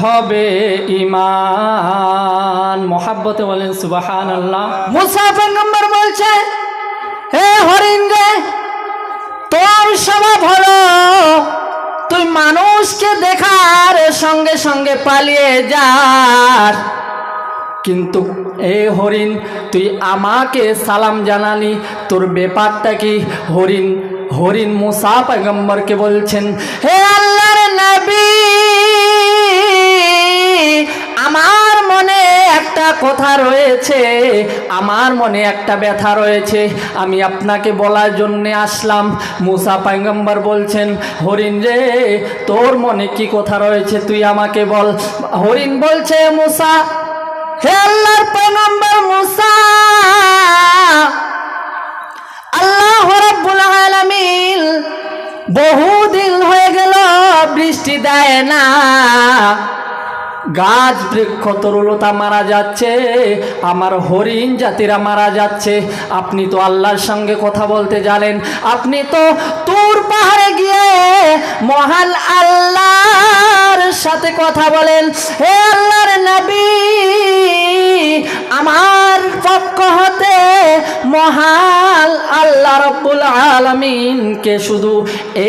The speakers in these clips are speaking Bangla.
হবে ইমান মোহাব্বতে বলেন সুবাহান আল্লাহ মুসা পেগম্বর বলছে হে হরিণ রে তোর স্বভাব হলো তুই মানুষকে দেখার সঙ্গে সঙ্গে পালিয়ে যাস। কিন্তু এ হরিণ তুই আমাকে সালাম জানালি। তোর ব্যাপারটা কি? হরিণ হরিণ মুসা পয়গম্বরকে বলছেন হে আল্লাহর নবী আমার মনে একটা কথা রয়েছে, আমার মনে একটা ব্যথা রয়েছে। আমি আপনাকে বলার জন্যে আসলাম। মুসা পয়গম্বর বলছেন, হরিণ রে, তোর মনে কি কথা রয়েছে? তুই আমাকে বল। হরিণ বলছে, মুসা, হে আল্লাহর পয়গম্বর মুসা, আল্লাহ রাব্বুল আলামিন বহুদিন হয়ে গেল বৃষ্টি দেয় না। গাছ বৃক্ষ তরুলতা মারা যাচ্ছে, আমার হরিণ জাতিরা মারা যাচ্ছে। আপনি তো আল্লাহর সঙ্গে কথা বলতে জানেন, আপনি তো তুর পাহাড়ে গিয়ে মহান আল্লাহর সাথে কথা বলেন, হে আল্লাহর নবী, আমার পক্ষ হতে মহান আল্লাহ রব্বুল আলমিনকে শুধু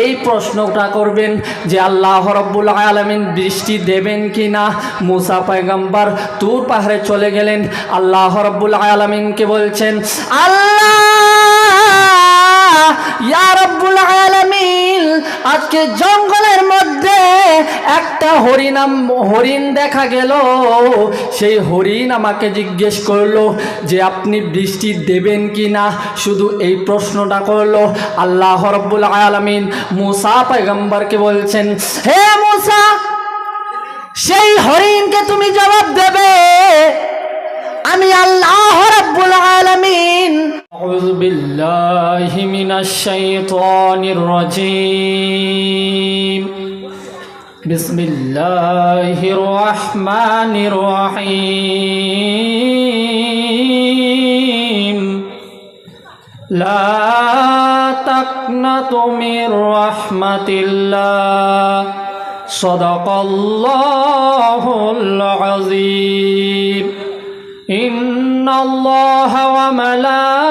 এই প্রশ্নটা করবেন, যে আল্লাহ রব্বুল আলমিন বৃষ্টি দেবেন কি না মুসা পয়গম্বর তুর পাহাড়ে চলে গেলেন, আল্লাহ রব্বুল আলমিনকে বলছেন, আল্লাহ আজকে জঙ্গলের মধ্যে একটা হরিনাম, হরিণ দেখা গেল। সেই হরিণ আমাকে জিজ্ঞেস করল যে আপনি বৃষ্টি দেবেন কি না শুধু এই প্রশ্নটা করল। আল্লাহ রব্বুল আলামিন মুসা পয়গম্বরকে বলছেন, হে মুসা, সেই হরিণকে তুমি জবাব দেবে। আমি আল্লাহ أعوذ بالله من الشيطان الرجيم بسم الله الرحمن الرحيم لا تقنطوا من رحمة الله صدق الله العظيم إن الله وملائكته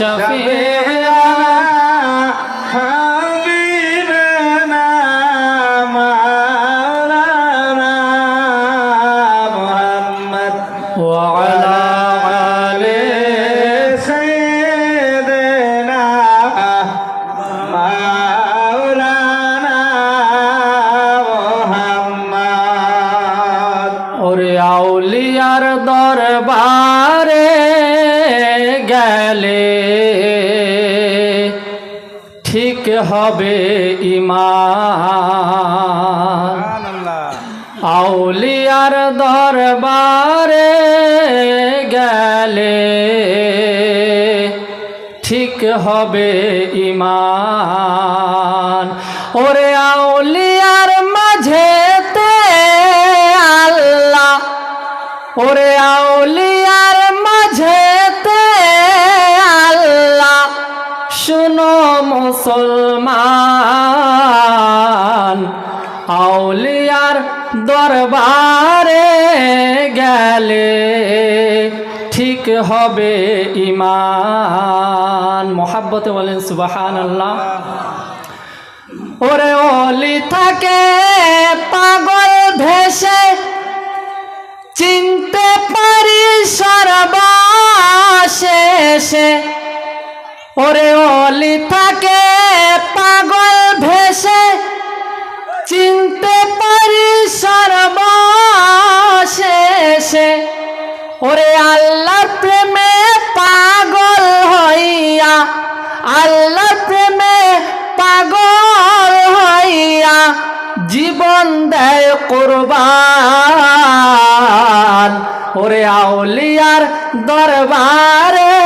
शफे হবে ইমান। আউলিয়ার দরবারে গেলে ঠিক হবে ইমান। ওরে আউলিয়ার মাঝেতে আল্লাহ। ওরে আউলিয়ার মাঝেতে আল্লাহ। শুনো মুসলমান দরবারে গেলে ঠিক হবে ইমান মোহাব্বতে বলেন সুবাহান আল্লাহ ওরে অলি থাকে, পাগল ভেসে, চিনতে পারি সর্বাশেষে। ওরে অলি থাকে, পাগল ভেসে, চিনতে সর্বশেষে ওরে আল্লাহ প্রেমে পাগল হইয়া আল্লাহ প্রেমে পাগল হইয়া জীবন দেয় কোরবান। ওরে আউলিয়ার দরবারে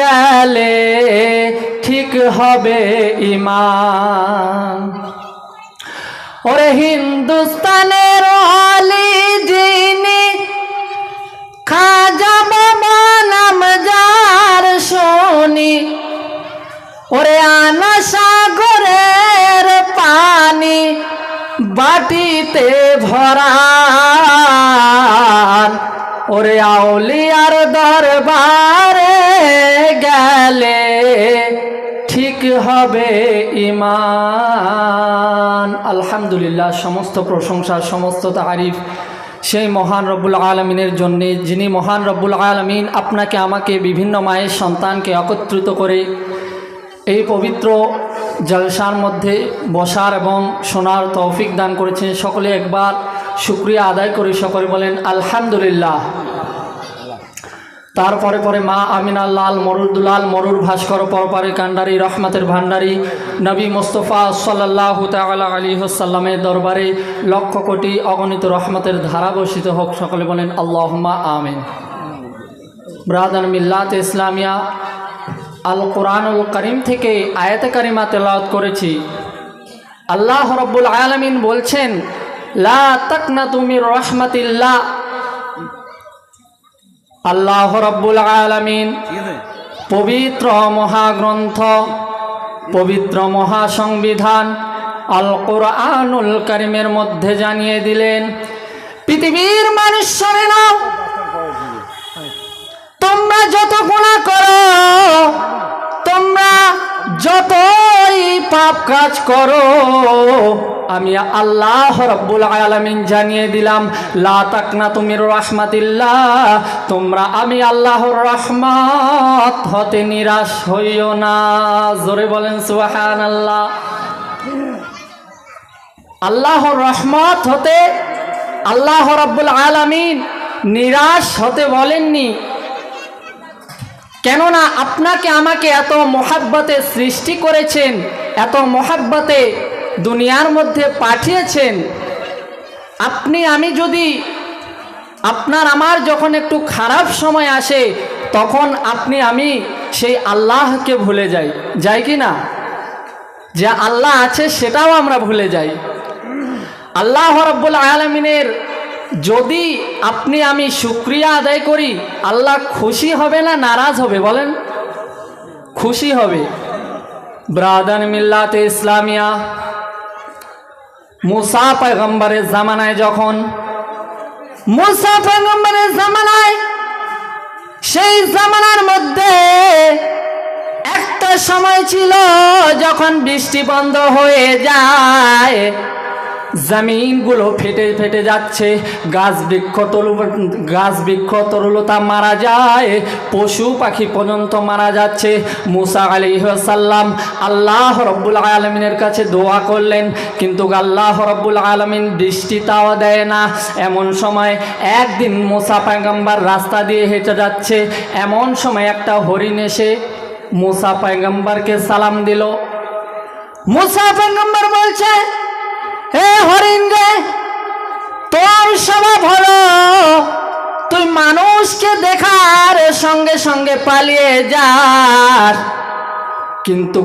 গেলে ঠিক হবে ইমান। ওরে হিন্দুস্তানের ওরে আনা সাগরের পানি বাটিতে ভরা ওরে আউলিয়ার দরবারে গেলে ঠিক হবে ইমান আলহামদুলিল্লাহ, সমস্ত প্রশংসা, সমস্ত তারিফ সেই মহান রব্বুল আলমিনের জন্যে, যিনি মহান রব্বুল আলমিন আপনাকে, আমাকে, বিভিন্ন মায়ের সন্তানকে একত্রিত করে এই পবিত্র জলসার মধ্যে বসার এবং শোনার তৌফিক দান করেছেন সকলে একবার শুক্রিয়া আদায় করে সকলে বলেন, আলহামদুলিল্লাহ। তারপরে পরে মা আমিনা লাল মরুদুলাল মরুর ভাস্কর, পরপারে কান্ডারি রহমতের ভান্ডারি নবী মোস্তফা সাল্লাহ তালা আলী দরবারে লক্ষ কোটি অগণিত রহমতের ধারা বর্ষিত হোক, সকলে বলেন আল্লাহমা আমিন। ব্রাদান মিল্লাত ইসলামিয়া আল কোরআনুল করিম থেকে আয়াতে কারিমা তেলাওয়াত করেছি। আল্লাহ রব্বুল আলমিন বলছেন, লা তুমি রহমতিল্লাহ। আল্লাহ রব্বুল আলমিন পবিত্র মহাগ্রন্থ, পবিত্র মহাসংবিধান আল কোরআনুল করিমের মধ্যে জানিয়ে দিলেন, পৃথিবীর মানুষ শোনে নাও। যত গুণা করো, তোমরা যতই পাপ কাজ করো, আমি আল্লাহ রব্বুল আলামিন জানিয়ে দিলাম, লা তাকনা তুমির রহমাতিল্লাহ, তোমরা আমি আল্লাহর রহমত হতে নিরাশ হইও না। জোরে বলেন সুবাহান আল্লাহ আল্লাহর রহমত হতে আল্লাহ রব্বুল আলামিন নিরাশ হতে বলেননি। কেননা আপনাকে আমাকে এত মহাব্বতে সৃষ্টি করেছেন, এত মহাব্বতে দুনিয়ার মধ্যে পাঠিয়েছেন। আপনি, আমি যদি আপনার, আমার যখন একটু খারাপ সময় আসে, তখন আপনি, আমি সেই আল্লাহকে ভুলে যাই। যাই কি না? যে আল্লাহ আছে সেটাও আমরা ভুলে যাই। আল্লাহ রব্বুল আলমিনের যদি আপনি আমি শুক্রিয়া আদায় করি, আল্লাহ খুশি হবে না নারাজ হবে? বলেন, খুশি হবে। ব্রাদান মিল্লাতে ইসলামিয়া, মুসা পয়গম্বরের জামানায় যখন, মুসা পয়গম্বরের জামানায়, সেই জামানার মধ্যে একটা সময় ছিল যখন বৃষ্টি বন্ধ হয়ে যায়। জমিনগুলো ফেটে ফেটে যাচ্ছে, গাছ বৃক্ষ তরু, গাছ বৃক্ষ তরুলতা মারা যায়, পশু পাখি পর্যন্ত মারা যাচ্ছে। মুসা আলী সাল্লাম আল্লাহ রব্বুল আলমিনের কাছে দোয়া করলেন, কিন্তু আল্লাহ রব্বুল আলমিন বৃষ্টি তাও দেয় না। এমন সময় একদিন মুসা পায়গাম্বার রাস্তা দিয়ে হেঁটে যাচ্ছে, এমন সময় একটা হরিণ এসে মুসা পায়গাম্বারকে সালাম দিল। মুসা পায়গাম্বার বলছে হে হরিণ রে, তোর স্বভাব হলো, তুই মানুষকে দেখার সঙ্গে সঙ্গে পালিয়ে যাস। কিন্তু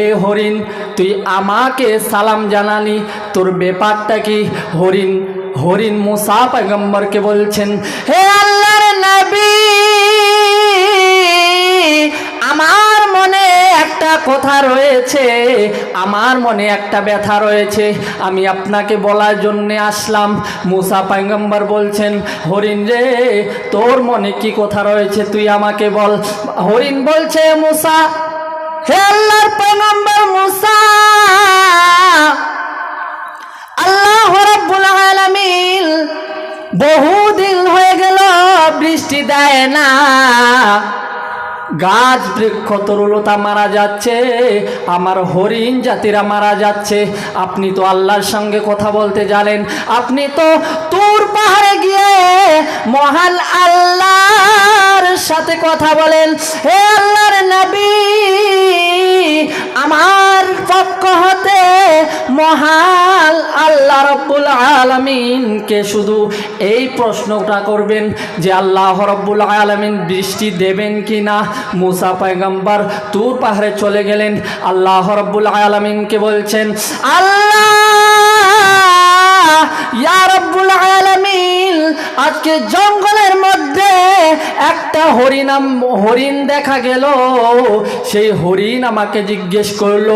এ হরিণ, তুই আমাকে সালাম জানালি, তোর ব্যাপারটা কি? হরিণ হরিণ মুসা পয়গম্বরকে বলছেন, হে আল্লাহর নবী আমার মনে একটা কথা রয়েছে, আমার মনে একটা ব্যথা রয়েছে। আমি আপনাকে বলার জন্যে আসলাম। মুসা পাইগম্বর বলছেন, হরিণ রে, তোর মনে কি কথা রয়েছে? তুই আমাকে বল। হরিণ বলছে, মুসা, হে আল্লাহর পয়গম্বর মুসা, আল্লাহ রাব্বুল আলামিন বহুদিন হয়ে গেল, বৃষ্টি দেয় না। গাছ বৃক্ষ তরুলতা মারা যাচ্ছে, আমার হরিণ জাতিরা মারা যাচ্ছে। আপনি তো আল্লাহর সঙ্গে কথা বলতে জানেন, আপনি তো তোর পাহাড়ে গিয়ে মহান আল্লাহর সাথে কথা বলেন। হে আল্লাহর নবী, আমার পক্ষ হতে মহাল আল্লাহ রব্বুল আলমিনকে শুধু এই প্রশ্নটা করবেন যে আল্লাহ রব্বুল আলমিন বৃষ্টি দেবেন কি না মুসা পায়গম্বর তুর পাহাড়ে চলে গেলেন। আল্লাহ রব্বুল আলমিনকে বলছেন, আল্লাহ আজকে জঙ্গলের মধ্যে একটা হরিনাম, হরিণ দেখা গেল। সেই হরিণ আমাকে জিজ্ঞেস করল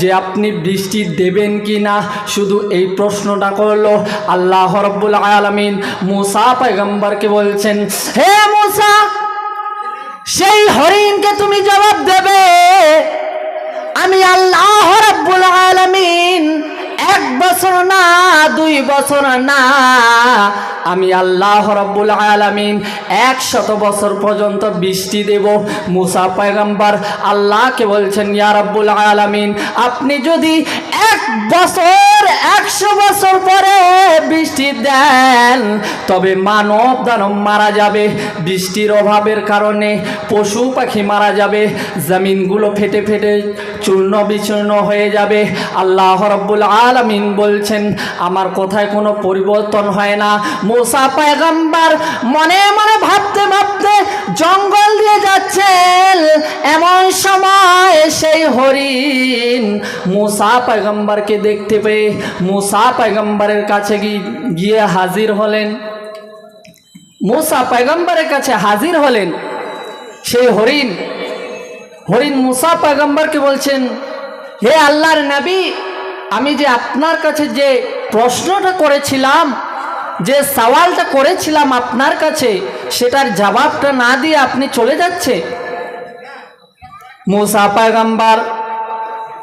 যে আপনি বৃষ্টি দেবেন কি না শুধু এই প্রশ্নটা করল। আল্লাহ রব্বুল আলামিন মুসা পয়গম্বরকে বলছেন, হে মুসা, সেই হরিণকে তুমি জবাব দেবে। আমি আল্লাহ রাব্বুল আলামিন এক বছর না, দুই বছর না। আমি আল্লাহ রাব্বুল আলামিন একশত বছর পর্যন্ত বৃষ্টি দেব। মুসা পয়গম্বর আল্লাহকে বলছেন, ইয়া রাব্বুল আলামিন, আপনি যদি এক বছর, একশো বছর পরে বৃষ্টি দেন, তবে মানব দানব মারা যাবে। বৃষ্টির অভাবের কারণে পশু পাখি মারা যাবে। জমিনগুলো ফেটে ফেটে চূর্ণ বিচূর্ণ হয়ে যাবে। আল্লাহ রব্বুল আলামিন বলছেন, আমার কোথায় কোনো পরিবর্তন হয় না। মোসা পায়গাম্বার মনে মনে ভাবতে ভাবতে জঙ্গল দিয়ে যাচ্ছেন। এমন সময় সেই হরিণ মুসা পয়গম্বরকে দেখতে পেয়ে মুসা পয়গম্বরের কাছে গিয়ে হাজির হলেন। মুসা পয়গম্বরের কাছে হাজির হলেন সেই হরিণ। হরিণ মুসা পয়গম্বরকে বলছেন, হে আল্লাহর নবী, আমি যে আপনার কাছে যে প্রশ্নটা করেছিলাম, যে সওয়ালটা করেছিলাম আপনার কাছে, সেটার জবাবটা না দিয়ে আপনি চলে যাচ্ছে মুসা পয়গম্বর,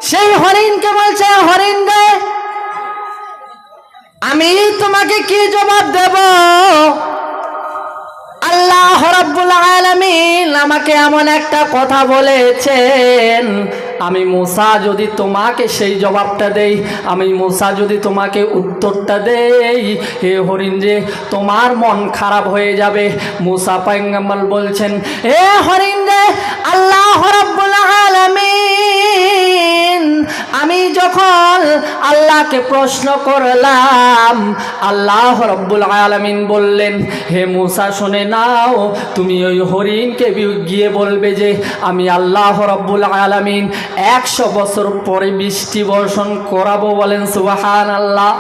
সেই হরিণকে বলছে হরিণ রে আমি তোমাকে কি জবাব দেব? আল্লাহ রাব্বুল আলামিন আমাকে এমন একটা কথা বলেছেন। আমি মুসা যদি তোমাকে সেই জবাবটা দেই, আমি মুসা যদি তোমাকে উত্তরটা দেই, হে হরিণ রে, তোমার মন খারাপ হয়ে যাবে। মুসা পাইঙ্গাম্বল বলছেন, হে হরিণ রে, আল্লাহ রাব্বুল আলামিন আমি যখন আল্লাহকে প্রশ্ন করলাম, আল্লাহ রব্বুল আলামিন বললেন, হে মুসা, শুনে নাও, তুমি ওই হরিণকে গিয়ে বলবে যে, আমি আল্লাহ রব্বুল আলামিন একশো বছর পরে বৃষ্টি বর্ষণ করাবো বলেন সুবাহান আল্লাহ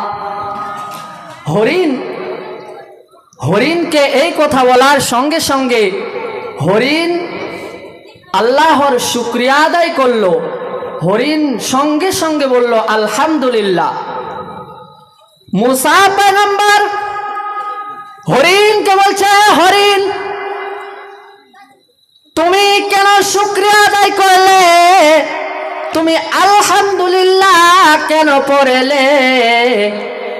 হরিণ, হরিণকে এই কথা বলার সঙ্গে সঙ্গে হরিণ আল্লাহর শুক্রিয়া আদায় করল। হরিণ সঙ্গে সঙ্গে বলল, আলহামদুলিল্লাহ। মুসা পেগম্বর হরিণকে বলছে হরিণ, তুমি কেন শুক্রিয়া আদায় করলে? তুমি আলহামদুলিল্লাহ কেন পড়েলে?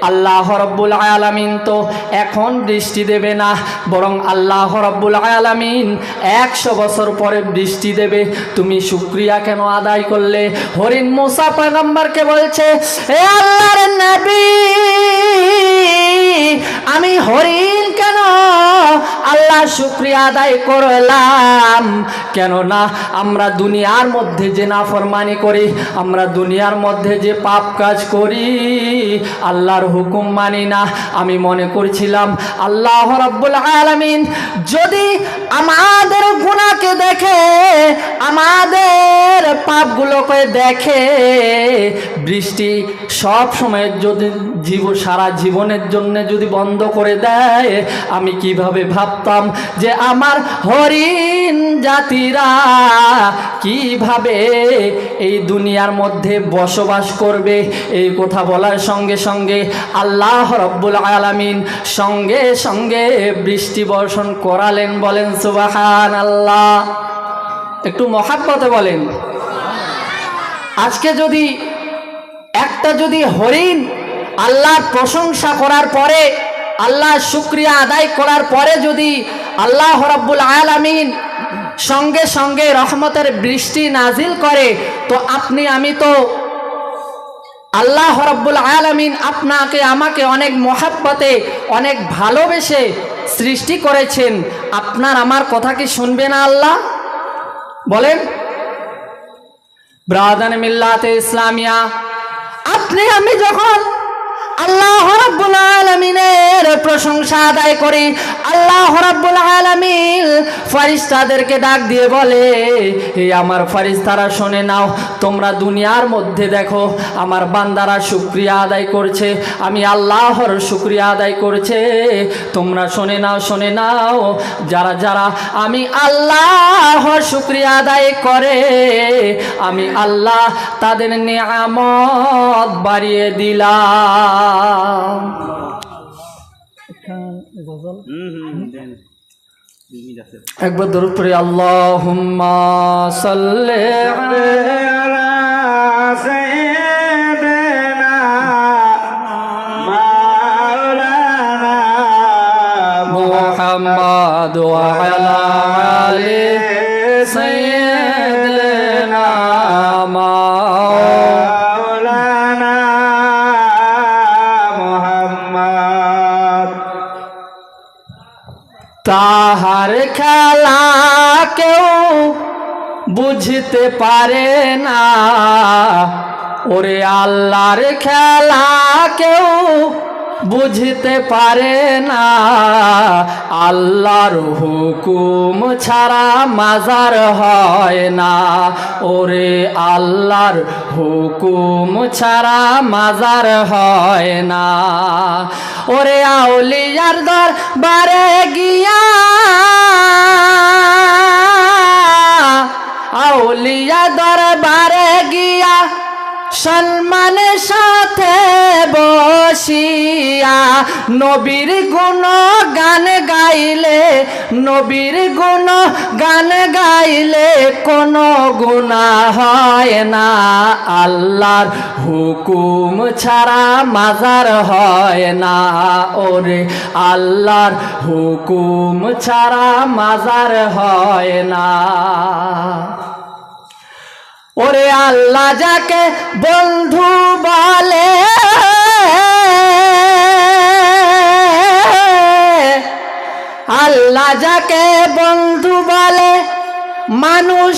আল্লাহ রব্বুল আলামিন তো এখন বৃষ্টি দেবে না, বরং আল্লাহ রব্বুল আলামিন একশো বছর পরে বৃষ্টি দেবে। তুমি শুক্রিয়া কেন আদায় করলে? হরিণ মোসা পয়গম্বরকে বলছে, এ শুক্রিয়া আদায় করলাম। কেননা আমরা দুনিয়ার মধ্যে যে নাফরমানি করি, আমরা দুনিয়ার মধ্যে যে পাপ কাজ করি, আল্লাহর হুকুম মানি না। আমি মনে করছিলাম, আল্লাহ রাব্বুল আলামিন যদি আমাদের গুণাকে দেখে, আমাদের পাপগুলোকে দেখে, বৃষ্টি সব সময় যদি জীব সারা জীবনের জন্য যদি বন্ধ করে দেয়, আমি কীভাবে ভাবতাম যে আমার হরিণ জাতিরা কীভাবে এই দুনিয়ার মধ্যে বসবাস করবে? এই কথা বলার সঙ্গে সঙ্গে আল্লাহ রব্বুল আলামিন সঙ্গে সঙ্গে বৃষ্টি বর্ষণ করালেন, বলেন সুবাহান আল্লাহ একটু মহাব্বতে বলেন। আজকে যদি একটা যদি হরিণ আল্লাহর প্রশংসা করার পরে আল্লাহ শুক্রিয়া আদায় করার পরে যদি আল্লাহ রাব্বুল আলামিন সঙ্গে সঙ্গে রহমতের বৃষ্টি নাজিল করে, তো আপনি, আমি তো আল্লাহ রব্বুল আলমিন আপনাকে, আমাকে অনেক মহাব্বতে, অনেক ভালোবেসে সৃষ্টি করেছেন। আপনার আমার কথা কি শুনবে না আল্লাহ? বলেন। ব্রাদান মিল্লাতে ইসলামিয়া, আপনি, আমি যখন আল্লাহ রাব্বুল আলামিনের প্রশংসা আদায় করি। আল্লাহ রাব্বুল আলামিন ফেরেশতাদেরকে ডাক দিয়ে বলে, হে আমার ফেরেশতারা শুনে নাও, তোমরা দুনিয়ার মধ্যে দেখো, আমার বান্দারা শুকরিয়া আদায় করছে, আমি আল্লাহর শুকরিয়া আদায় করছে। তোমরা শুনে নাও শুনে নাও, যারা যারা আমি আল্লাহর শুকরিয়া আদায় করে, আমি আল্লাহ তাদের নিয়ামত বাড়িয়ে দিলাম। একবার দরুদ পড়ি আল্লাহুম্মা সাল্লি আলা আলি তাহার খেলা কেউ বুঝতে পারে না। ওরে আল্লাহর খেলা কেউ বুঝতে পারে না। আল্লাহর হুকুম ছাড়া মাজার হয় না। ওরে আল্লাহর হুকুম ছাড়া মাজার হয় না। ওরে আউলিয়ার দর বারে গিয়া আউলিয়া দরবারে গিয়া সম্মানের সাথে বসিয়া নবীর গুণ গান গাইলে, নবীর গুণ গান গাইলে কোনো গুণা হয় না। আল্লাহর হুকুম ছাড়া মাজার হয় না। ওরে আল্লাহর হুকুম ছাড়া মাজার হয় না। ওরে আল্লাহ যাকে বন্ধু বলে। আল্লাহ যাকে বন্ধু বলে, মানুষ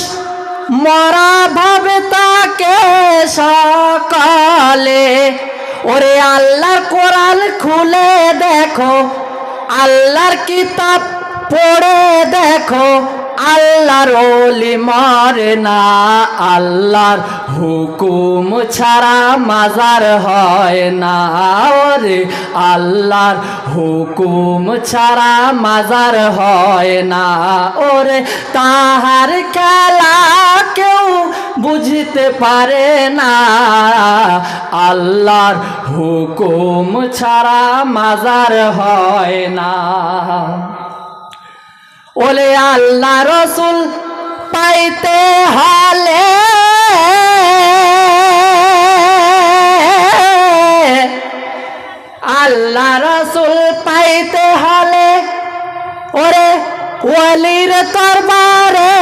মরা ভাবে তাকে সকালে। ওরে আল্লাহর কোরআন খুলে দেখো, আল্লাহর কিতাব পড়ে দেখো। আল্লাহর ওলি মরে না, আল্লাহর হুকুম ছাড়া মাজার হয় না। ওরে আল্লাহর হুকুম ছাড়া মাজার হয় না। ওরে তাহার খেলা কেউ বুঝতে পারে না। আল্লাহর হুকুম ছাড়া মাজার হয় না। ওলে আল্লাহ রসুল পাইতে হলে আল্লাহ রসুল পাইতে হলে ওরে ওলির তরবারে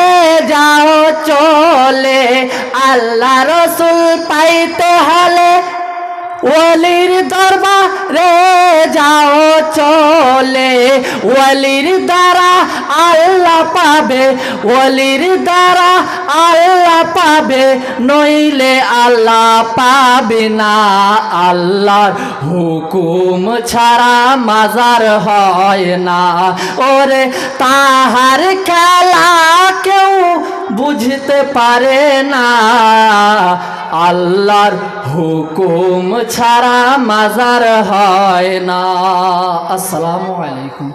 যাও চলে। আল্লাহ রসুল পাইতে হলে ওলির দরবারে যাও চলে। ওলির দ্বারা আল্লাহ পাবে, ওলির দ্বারা আল্লাহ পাবে, নইলে আল্লাহ পাবে না আল্লাহর হুকুম ছাড়া মাজার হয় না। ওরে তাহার খেলা কেউ বুঝতে পারে না। আল্লাহর হুকুম ছাড়া মাজার হয় না। আসসালামু আলাইকুম।